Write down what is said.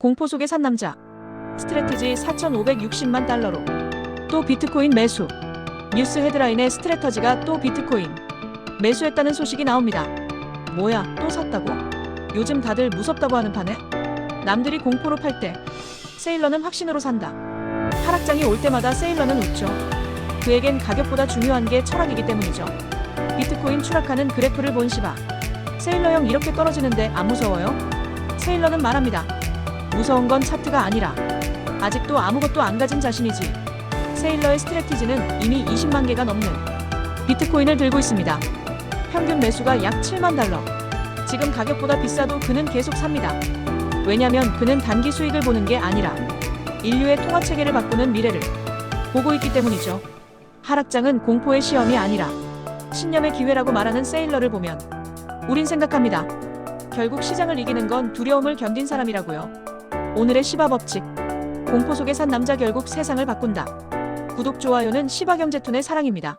공포 속에 산 남자. 스트레티지 4,560만 달러로. 또 비트코인 매수. 뉴스 헤드라인에 스트레터지가 또 비트코인. 매수했다는 소식이 나옵니다. 뭐야, 또 샀다고? 요즘 다들 무섭다고 하는 판에? 남들이 공포로 팔 때, 세일러는 확신으로 산다. 하락장이 올 때마다 세일러는 웃죠. 그에겐 가격보다 중요한 게 철학이기 때문이죠. 비트코인 추락하는 그래프를 본 시바. 세일러 형 이렇게 떨어지는데 안 무서워요? 세일러는 말합니다. 무서운 건 차트가 아니라 아직도 아무것도 안 가진 자신이지. 세일러의 스트레티지는 이미 20만 개가 넘는 비트코인을 들고 있습니다. 평균 매수가 약 7만 달러. 지금 가격보다 비싸도 그는 계속 삽니다. 왜냐면 그는 단기 수익을 보는 게 아니라 인류의 통화 체계를 바꾸는 미래를 보고 있기 때문이죠. 하락장은 공포의 시험이 아니라 신념의 기회라고 말하는 세일러를 보면 우린 생각합니다. 결국 시장을 이기는 건 두려움을 견딘 사람이라고요. 오늘의 시바 법칙. 공포 속에 산 남자 결국 세상을 바꾼다. 구독, 좋아요는 시바 경제툰의 사랑입니다.